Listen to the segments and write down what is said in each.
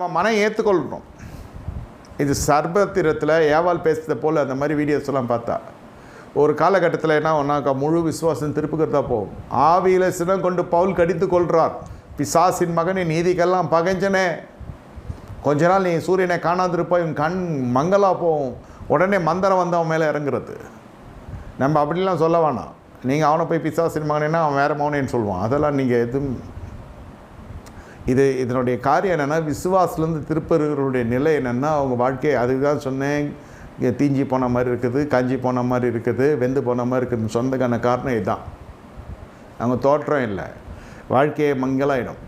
நம்ம மனம் ஏற்றுக்கொள்ளணும் இது சர்பத்திரத்தில் ஏவால் பேசுறத போல் அந்த மாதிரி வீடியோஸ்லாம் பார்த்தா. ஒரு காலகட்டத்தில் என்ன ஒன்றாக்கா முழு விசுவாசம் திருப்புக்கிறதா போகும். ஆவியில் சினம் கொண்டு பவுல் கடித்து கொள்கிறார் பிசாசின் மகனை நீதிக்கெல்லாம் பகைஞ்சனே. கொஞ்ச நாள் நீ சூரியனை காணாதிருப்பா இவன் கண் மங்களா போகும். உடனே மந்திரம் வந்து அவன் மேலே இறங்குறது. நம்ம அப்படிலாம் சொல்ல வேணாம். நீங்கள் அவனை போய் பிசாசின் மகனேன்னா அவன் வேறு மகனேன்னு சொல்லுவான். அதெல்லாம் நீங்கள் எதுவும் இது இதனுடைய காரியம் என்னென்னா விசுவாசிலேருந்து திருப்பருகருடைய நிலை என்னென்னா அவங்க வாழ்க்கை அதுக்கு தான் சொன்னேன். இங்கே தீஞ்சி போன மாதிரி இருக்குது காஞ்சி போன மாதிரி இருக்குது வெந்து போன மாதிரி இருக்குதுன்னு சொந்தக்கான காரணம் இதுதான் அவங்க தோற்றம் இல்லை. வாழ்க்கையை மங்களாயிடும்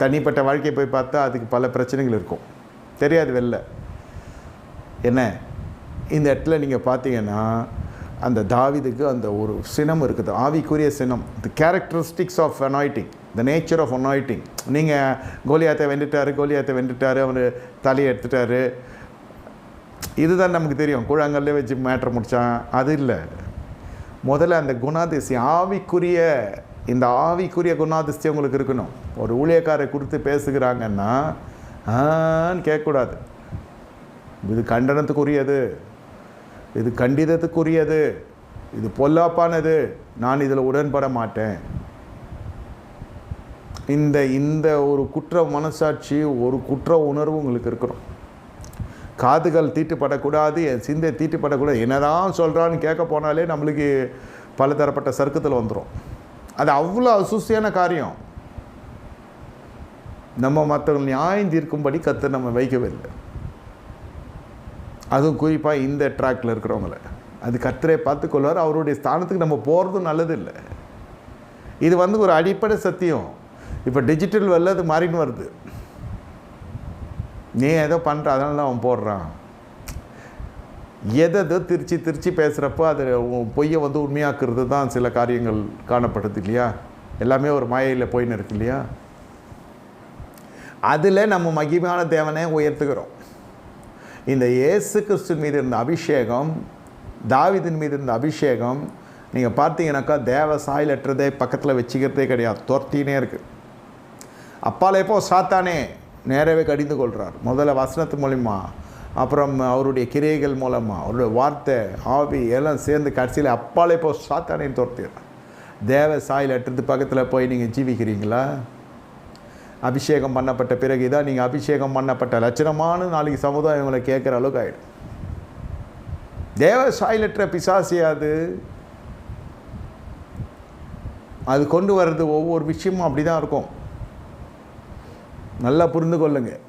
தனிப்பட்ட வாழ்க்கையை போய் பார்த்தா அதுக்கு பல பிரச்சனைகள் இருக்கும். தெரியாது வெளில. என்ன? இந்த இடத்துல நீங்கள் பார்த்தீங்கன்னா அந்த தாவிதுக்கு அந்த ஒரு சினம் இருக்குது. ஆவிக்குரிய சினம். The characteristics of anointing the nature of anointing நீங்கள் கோலியாத்தை வெண்டுட்டார் கோலியாத்தை வெண்டுட்டார் அவர் தலையை எடுத்துட்டாரு. இதுதான் நமக்கு தெரியும். கூழாங்கல்லே வச்சு மேட்ரு முடித்தான் அது இல்லை. முதல்ல அந்த குணாதிசயம் ஆவிக்குரிய இந்த ஆவிக்குரிய குணாதிசயம் உங்களுக்கு இருக்கணும். ஒரு ஊழியக்காரை கொடுத்து பேசுகிறாங்கன்னா ஆன்னு கேட்கக்கூடாது. இது கண்டனத்துக்குரியது. இது கண்டிதத்துக்குரியது. இது பொல்லாப்பானது. நான் இதில் உடன்பட மாட்டேன். இந்த இந்த ஒரு குற்ற மனசாட்சி ஒரு குற்ற உணர்வு உங்களுக்கு இருக்கிறோம் காதுகள் தீட்டுப்படக்கூடாது என் சிந்தை தீட்டுப்படக்கூடாது. என்னதான் சொல்கிறான்னு கேட்க போனாலே நம்மளுக்கு பலதரப்பட்ட சர்க்கத்தில் வந்துடும் அது அவ்வளோ அசூசியான காரியம். நம்ம மற்றவங்க நியாயம் தீர்க்கும்படி கற்று நம்ம வைக்கவில்லை. அதுவும் குறிப்பாக இந்த ட்ராக்கில் இருக்கிறவங்கள. அது கத்தரை பார்த்துக்கொள்வார் அவருடைய ஸ்தானத்துக்கு நம்ம போகிறதும் நல்லது இல்லை இது வந்து ஒரு அடிப்படை சத்தியம். இப்போ டிஜிட்டல் வரல அது மாறின்னு வருது. நீ ஏதோ பண்ணுற அதனால தான் அவன் போடுறான். எதோ திருச்சி திருச்சி பேசுகிறப்போ அது உன் பொய்யை வந்து உண்மையாக்குறது தான் சில காரியங்கள் காணப்படுது இல்லையா? எல்லாமே ஒரு மாயையில் போயின்னு இருக்கு இல்லையா? அதில் நம்ம மகிமையான தேவனை உயர்த்துகிறோம். இந்த இயேசு கிறிஸ்து மீது இருந்த அபிஷேகம் தாவிதின் மீது இருந்த அபிஷேகம் நீங்கள் பார்த்தீங்கன்னாக்கா தேவ சாயலற்றதே பக்கத்தில் வச்சுக்கிறதே கிடையாது. துரத்தினே இருக்குது அப்பாலே போ சாத்தானே நேரவே கடிந்து கொள்கிறார் முதல்ல வசனத்து மூலிமா அப்புறம் அவருடைய கிரியைகள் மூலமாக அவருடைய வார்த்தை ஆவி எல்லாம் சேர்ந்து கடைசியில் அப்பாலே போ சாத்தானேன்னு துரத்திடுறார். தேவ சாயலற்றது பக்கத்தில் போய் நீங்கள் ஜீவிக்கிறீங்களா? அபிஷேகம் பண்ணப்பட்ட பிறகு இதான் நீங்கள் அபிஷேகம் பண்ணப்பட்ட லட்சணமான நாளைக்கு சமுதாயம் உங்களை கேட்குற அளவுக்கு ஆகிடும் தேவ சாயலற்ற பிசாசி அது. அது கொண்டு வர்றது ஒவ்வொரு விஷயமும் அப்படி தான் இருக்கும். நல்லா புரிந்து கொள்ளுங்கள்